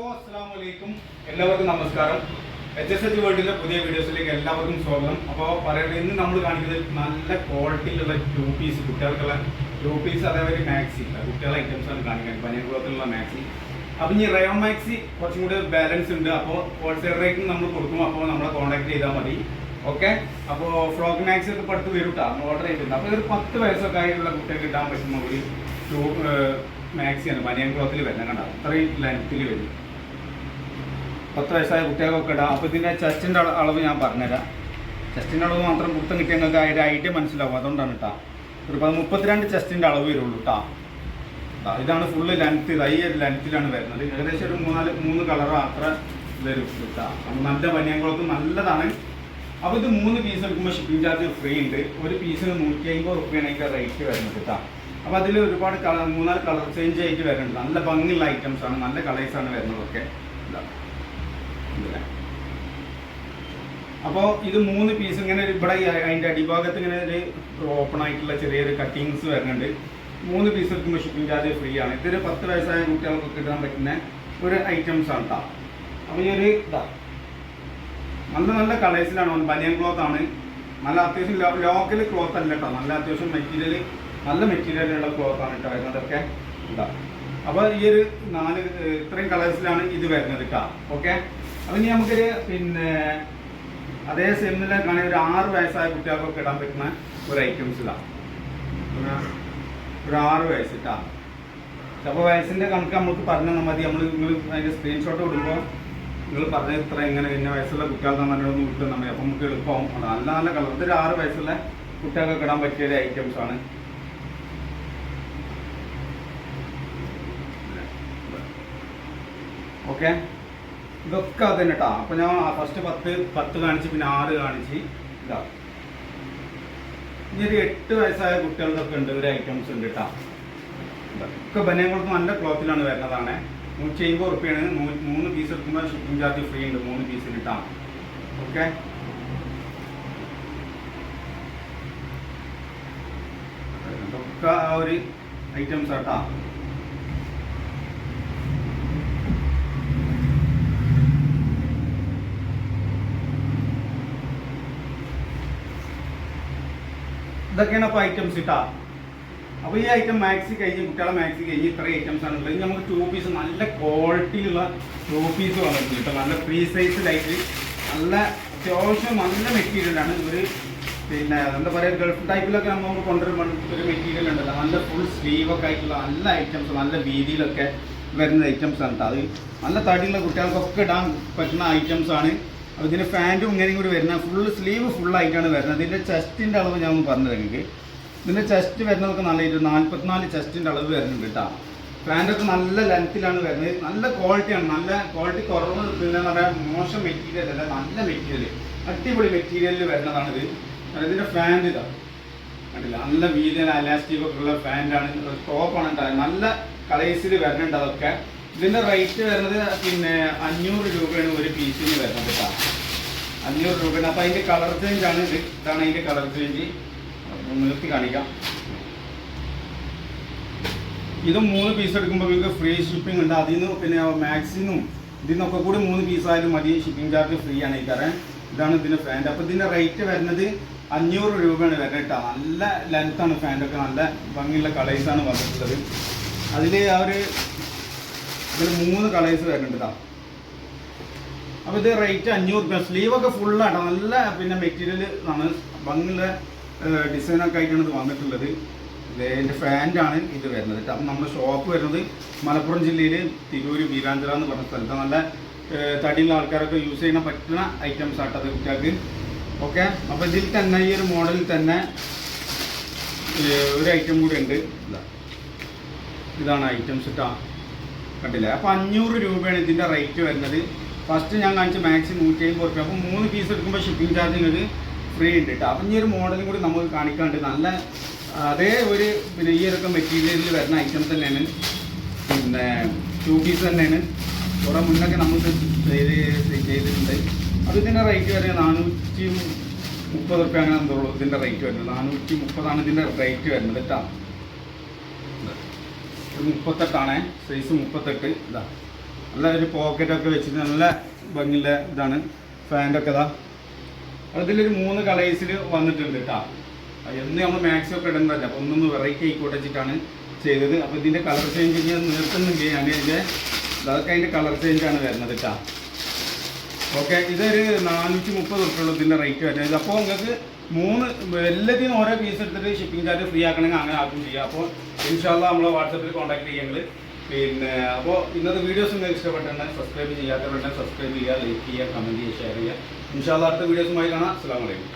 അസ്സലാമലൈക്കും എല്ലാവർക്കും നമസ്കാരം. എച്ച് എസ് എച്ച് വേൾഡിന്റെ പുതിയ വീഡിയോസിലേക്ക് എല്ലാവർക്കും സ്വാഗതം. അപ്പോൾ പറയുന്നത് ഇന്ന് നമ്മൾ കാണിക്കുന്നത് നല്ല ക്വാളിറ്റിയിലുള്ള ടു പീസ് കുട്ടികൾക്കുള്ള ടു പീസ് അതേപോലെ മാക്സി കുട്ടികളുടെ ഐറ്റംസ് ആണ് കാണിക്കാൻ പനിയൻ കുളത്തിലുള്ള മാക്സി അപ്പം ഈ റയോൺ മാക്സി കുറച്ചും കൂടി ബാലൻസ് ഉണ്ട്. അപ്പോൾ ഹോൾസെയിൽ റേറ്റിന് നമ്മൾ കൊടുക്കും. അപ്പോൾ നമ്മളെ കോൺടാക്ട് ചെയ്താൽ മതി. ഓക്കെ അപ്പോൾ ഫ്രോക്ക് മാക്സി ഒക്കെ പടുത്ത് വരും കേട്ടോ നമ്മൾ ഓർഡർ ചെയ്തിട്ടുണ്ട്. അപ്പോൾ ഒരു പത്ത് വയസ്സൊക്കെ ആയിട്ടുള്ള കുട്ടികൾക്ക് ഇടാൻ പറ്റുന്ന ഒരു ടൂ മാക്സിയാണ് പനിയൻ ക്ലോത്തിൽ വരുന്നത്. കണ്ടാൽ അത്രയും ലെങ്ത്തിൽ വരും. പത്ത് വയസ്സായ കുട്ടികൾക്കൊക്കെ ഇടാം. അപ്പോൾ ഇതിന്റെ ചെസ്റ്റിന്റെ അളവ് ഞാൻ പറഞ്ഞുതരാം. ചെസ്റ്റിന്റെ അളവ് മാത്രം കുർത്തം കിട്ടിയ നിങ്ങൾക്ക് അതിന്റെ ഐഡിയ മനസ്സിലാവും. അതുകൊണ്ടാണ് കേട്ടോ ഒരു പത് മുപ്പത്തിരണ്ട് ചെസ്റ്റിന്റെ അളവ് വരുള്ളൂ കേട്ടോ ഇതാണ് ഫുള്ള് ലെങ്ത്ത് ഇത് ഈ ഒരു ലെങ്ത്തിലാണ് വരുന്നത്. ഏകദേശം ഒരു മൂന്നാൽ മൂന്ന് കളർ അത്ര വരും കേട്ടോ അപ്പോൾ നല്ല ബനിയൻകുളത്ത് നല്ലതാണ്. അപ്പോൾ ഇത് മൂന്ന് പീസ് എടുക്കുമ്പോൾ ഷിപ്പിംഗ് ചാർജ് ഫ്രീ ഉണ്ട്. ഒരു പീസിന് നൂറ്റി അമ്പത് റുപ്യാണ് അതിന്റെ റേറ്റ് വരുന്നത് കേട്ടോ അപ്പോൾ അതിൽ ഒരുപാട് കളർ മൂന്നാൽ കളർ ചേഞ്ച് ആയിട്ട് വരുന്നുണ്ട്. നല്ല ഭംഗിയുള്ള ഐറ്റംസ് ആണ്. നല്ല കളേഴ്സാണ് വരുന്നതൊക്കെ. ഇതാണ്. അപ്പോൾ ഇത് മൂന്ന് പീസ് ഇങ്ങനെ ഇവിടെ അതിന്റെ അടിഭാഗത്ത് ഇങ്ങനെ ഒരു ഓപ്പൺ ആയിട്ടുള്ള ചെറിയൊരു കട്ടിങ്സ് വരുന്നുണ്ട്. മൂന്ന് പീസ് എടുക്കുമ്പോൾ ഷിപ്പിംഗ് ചാർജ് ഫ്രീ ആണ്. ഇതൊരു പത്ത് വയസ്സായ കുട്ടികൾക്ക് ഇടാൻ പറ്റുന്ന ഒരു ഐറ്റംസ് ആണ് കേട്ടോ അപ്പോൾ ഈ ഒരു ഇതാ. നല്ല നല്ല കളേഴ്സിലാണ് ബനിയൻ ക്ലോത്ത് ആണ്. നല്ല അത്യാവശ്യം ലോക്കൽ ക്ലോത്ത് അല്ല കേട്ടോ നല്ല അത്യാവശ്യം മെറ്റീരിയൽ നല്ല മെറ്റീരിയലുള്ള ക്ലോത്ത് ആണ് കേട്ടോ വരുന്നതൊക്കെ ഇതാ. അപ്പോൾ ഈ ഒരു നാല് ഇത്രയും കളേഴ്സിലാണ് ഇത് വരുന്നത് കേട്ടോ ഓക്കെ? അപ്പം ഇനി നമുക്കൊരു പിന്നെ അതേ കാണി ഒരു ആറ് വയസ്സായ കുട്ടികൾക്കൊക്കെ ഇടാൻ പറ്റുന്ന ഒരു ഐറ്റംസ് ഇതാണ് ഒരു- ആറ് വയസ്സ് കേട്ടോ അപ്പോൾ വയസ്സിന്റെ കണക്ക് നമുക്ക് പറഞ്ഞാൽ മതി. നമ്മൾ നിങ്ങൾ അതിന്റെ സ്ക്രീൻഷോട്ട് കൊടുക്കുമ്പോൾ നിങ്ങൾ പറഞ്ഞ ഇത്ര ഇങ്ങനെ ഇന്ന വയസ്സുള്ള കുട്ടികൾ നമ്മളൊന്ന് നമ്മൾ അപ്പം നമുക്ക് എളുപ്പമാവും നല്ല നല്ല കളർ. ഇതൊരു ആറ് വയസ്സുള്ള കുട്ടികൾക്ക് ഇടാൻ പറ്റിയ ഒരു ഐറ്റംസ് ആണ്. ഓക്കെ? ഇതൊക്കെ അത് തന്നെ കേട്ടോ അപ്പൊ ഞാൻ ഫസ്റ്റ് പത്ത് പത്ത് കാണിച്ച് പിന്നെ ആറ് കാണിച്ച് ഇതാ. ഇനി എട്ട് വയസ്സായ കുട്ടികൾക്കൊക്കെ ഉണ്ട് ഒരു ഐറ്റംസ് ഉണ്ട് കേട്ടോ ഇതൊക്കെ ബനിയൻകുളത്ത് നല്ല ക്ലോത്തിലാണ് വരുന്നതാണ്. നൂറ്റി അമ്പത് റുപ്യാണ് മൂന്ന് പീസ് എടുക്കുമ്പോൾ ഷിപ്പിംഗ് ചാർജ് ഫ്രീ ഉണ്ട് മൂന്ന് പീസിന് കിട്ടാം ഓക്കെ ഒരു ഐറ്റംസ് ആട്ടാ ഇതൊക്കെയാണ് അപ്പോൾ ഐറ്റംസ് ഇട്ടാ. അപ്പോൾ ഈ ഐറ്റം മാക്സി കഴിഞ്ഞ് കുട്ടികളെ മാക്സി കഴിഞ്ഞ് ഇത്ര ഐറ്റംസ് ആണ് ഉള്ളത്. നമുക്ക് ടൂ പീസ് നല്ല ക്വാളിറ്റിയുള്ള ടൂ പീസ് വന്നിട്ടുണ്ട് കേട്ടോ നല്ല ഫ്രീ സൈസിലായിട്ട് നല്ല അത്യാവശ്യം നല്ല മെറ്റീരിയലാണ് ഒരു പിന്നെ എന്താ പറയുക ഗൾഫ് ടൈപ്പിലൊക്കെ നമ്മൾ കൊണ്ടുവരുമ്പോൾ ഒരു മെറ്റീരിയൽ ഉണ്ടല്ലോ. നല്ല ഫുൾ സ്ലീവൊക്കെ ആയിട്ടുള്ള നല്ല ഐറ്റംസ് നല്ല വീതിയിലൊക്കെ വരുന്ന ഐറ്റംസ് ആണ് അത് നല്ല തടിയുള്ള കുട്ടികൾക്കൊക്കെ ഇടാൻ പറ്റുന്ന ഐറ്റംസ് ആണ് അപ്പോൾ ഇതിന്റെ ഫാന്റും ഇങ്ങനെയും കൂടി വരുന്ന ഫുൾ സ്ലീവ് ഫുൾ ആയിട്ടാണ് വരുന്നത്. ഇതിന്റെ ചെസ്റ്റിന്റെ അളവ് ഞാൻ ഒന്ന് പറഞ്ഞു തരാം ഇതിന്റെ ചെസ്റ്റ് വരുന്നതൊക്കെ നല്ല ഒരു നാൽപ്പത്തിനാല് ചെസ്റ്റിന്റെ അളവ് വരുന്നുണ്ട് കേട്ടോ. പാന്റൊക്കെ നല്ല ലെങ്ത്തിലാണ് വരുന്നത്. നല്ല ക്വാളിറ്റിയാണ് നല്ല ക്വാളിറ്റി കുറവ് പിന്നെ പറയാൻ മോശം മെറ്റീരിയൽ അല്ല നല്ല മെറ്റീരിയൽ അടിപൊളി മെറ്റീരിയലിൽ വരുന്നതാണ് ഇത്. ഇതിന്റെ ഫാന്റ് ഇതാണ് കണ്ടില്ല നല്ല വീതിയിൽ അലാസ്റ്റിക് ഒക്കെ ഉള്ള ഫാന്റാണ് ടോപ്പാണ് നല്ല കളേഴ്സിൽ വരുന്നുണ്ട് അതൊക്കെ. ഇതിന്റെ റേറ്റ് വരുന്നത് പിന്നെ അഞ്ഞൂറ് രൂപയാണ് ഒരു പീസിന് വരുന്നത് കേട്ടോ അഞ്ഞൂറ് രൂപയാണ്. അപ്പോൾ അതിന്റെ കളർ ചേഞ്ച് ആണ് ഇത്. ഇതാണ് അതിന്റെ കളർ ചേഞ്ച് നിർത്തി കാണിക്കാം. ഇത് മൂന്ന് പീസ് എടുക്കുമ്പോൾ നിങ്ങൾക്ക് ഫ്രീ ഷിപ്പിംഗ് ഉണ്ട്. അതിൽ നിന്ന് പിന്നെ മാക്സിനും ഇതിൽ നിന്നൊക്കെ കൂടി മൂന്ന് പീസ് ആയാലും മതി. ഷിപ്പിംഗ് ചാർജ് ഫ്രീ ആണ് ഈ തരാൻ ഇതാണ് ഇതിന്റെ ഫാന്റ് അപ്പോൾ ഇതിന്റെ റേറ്റ് വരുന്നത് അഞ്ഞൂറ് രൂപയാണ് വരുന്നത് കേട്ടോ നല്ല ലെങ്ത്താണ് ഫാന്റൊക്കെ നല്ല ഭംഗിയുള്ള കളേഴ്സാണ് വന്നിട്ടുള്ളത്. അതിൽ ആ ഒരു ഇതിൽ മൂന്ന് കളേഴ്സ് വരുന്നുണ്ട് ഇതാ അപ്പോൾ ഇത് റേറ്റ് അഞ്ഞൂറ് രൂപ സ്ലീവൊക്കെ ഫുള്ളാണ് നല്ല പിന്നെ മെറ്റീരിയൽ ആണ്. ഭംഗിയുള്ള ഡിസൈനൊക്കെ ആയിട്ടാണ് ഇത് വന്നിട്ടുള്ളത്. ഇതിന്റെ ഫാന്റാണ് ഇത് വരുന്നത് കേട്ടോ അപ്പം നമ്മുടെ ഷോപ്പ് വരുന്നത് മലപ്പുറം ജില്ലയിൽ തിരൂര് വീരാഞ്ചിറ എന്ന് പറഞ്ഞ സ്ഥലത്ത്. നല്ല തടിയുള്ള ആൾക്കാരൊക്കെ യൂസ് ചെയ്യുന്ന പറ്റുന്ന ഐറ്റംസ് ആട്ടോ അത് കുട്ടികൾക്ക്. ഓക്കെ അപ്പോൾ ഇതിൽ തന്നെ ഈ ഒരു മോഡലിൽ തന്നെ ഒരു ഐറ്റം കൂടി ഉണ്ട്. ഇതാണ് ഐറ്റംസ് കേട്ടോ കണ്ടില്ലേ. അപ്പോൾ അഞ്ഞൂറ് രൂപയാണ് ഇതിന്റെ റേറ്റ് വരുന്നത്. ഫസ്റ്റ് ഞാൻ കാണിച്ച മാക്സി നൂറ്റി അമ്പത് റുപ്യ. അപ്പോൾ മൂന്ന് പീസ് എടുക്കുമ്പോൾ ഷിപ്പിംഗ് ചാർജ് നിങ്ങൾക്ക് ഫ്രീ ഉണ്ട് കേട്ടോ അപ്പം ഈ ഒരു മോഡലും കൂടി നമുക്ക് കാണിക്കാണ്ട് നല്ല അതേ ഒരു പിന്നെ ഈ ഒരു മെറ്റീരിയലിൽ വരുന്ന ഐറ്റം തന്നെയാണ്. പിന്നെ ടു പീസ് തന്നെയാണ്. കുറേ മുന്നൊക്കെ നമുക്ക് ചെയ്ത് ചെയ്തിട്ടുണ്ട്. അപ്പോൾ ഇതിന്റെ റേറ്റ് വരുന്നത് നാനൂറ്റി മുപ്പത് റുപ്യ അങ്ങനെ എന്തോളൂ ഇതിന്റെ റേറ്റ് വരുന്നത്. നാനൂറ്റി മുപ്പതാണ് ഇതിന്റെ റേറ്റ് വരുന്നത് കേട്ടോ ഒരു മുപ്പത്തെട്ടാണ്. സൈസ് മുപ്പത്തെട്ട്. ഇതാ. നല്ല ഒരു പോക്കറ്റൊക്കെ വെച്ചിട്ട് നല്ല ഭംഗിയുള്ള ഇതാണ്. ഫാന്റൊക്കെ ഇതാ. അതിലൊരു മൂന്ന് കളേഴ്സിൽ വന്നിട്ടുണ്ട് കേട്ടോ എന്ന് നമ്മൾ മാക്സിമം ഒക്കെ ഇടുന്നതല്ല അപ്പോൾ ഒന്നൊന്ന് വെറൈറ്റി ആയിക്കോട്ടെ വെച്ചിട്ടാണ് ചെയ്തത്. അപ്പോൾ ഇതിന്റെ കളർ ചേഞ്ച് ഞാൻ നിർത്തുന്നുണ്ട്. ഞാൻ ഇതിന്റെ അതൊക്കെ അതിന്റെ കളർ ചേഞ്ചാണ് വരുന്നത് കേട്ടോ ഓക്കെ ഇതൊരു നാനൂറ്റി മുപ്പത് ഉറുപ്പുള്ള ഇതിന്റെ റേറ്റ് വരുന്നത്. അപ്പോൾ നിങ്ങൾക്ക് മൂന്ന് എല്ലാത്തിനും ഓരോ പീസ് എടുത്തിട്ട് ഷിപ്പിംഗ് ചാർജ് ഫ്രീ ആക്കണമെങ്കിൽ അങ്ങനെ ആക്കും ചെയ്യാം. അപ്പോൾ ഇൻഷാല്ല നമ്മളെ വാട്സപ്പിൽ കോൺടാക്ട് ചെയ്യുന്നത് പിന്നെ അപ്പോൾ ഇന്നത്തെ വീഡിയോസ് നിങ്ങൾക്ക് ഇഷ്ടപ്പെട്ടുണ്ടെങ്കിൽ സബ്സ്ക്രൈബ് ചെയ്യാത്തവരുണ്ടെങ്കിൽ സബ്സ്ക്രൈബ് ചെയ്യുക ലൈക്ക് ചെയ്യുക കമന്റ് ചെയ്യുക ഷെയർ ചെയ്യുക. ഇൻഷാല്ല അടുത്ത വീഡിയോസുമായി കാണാം. അസ്സാം വലൈക്കും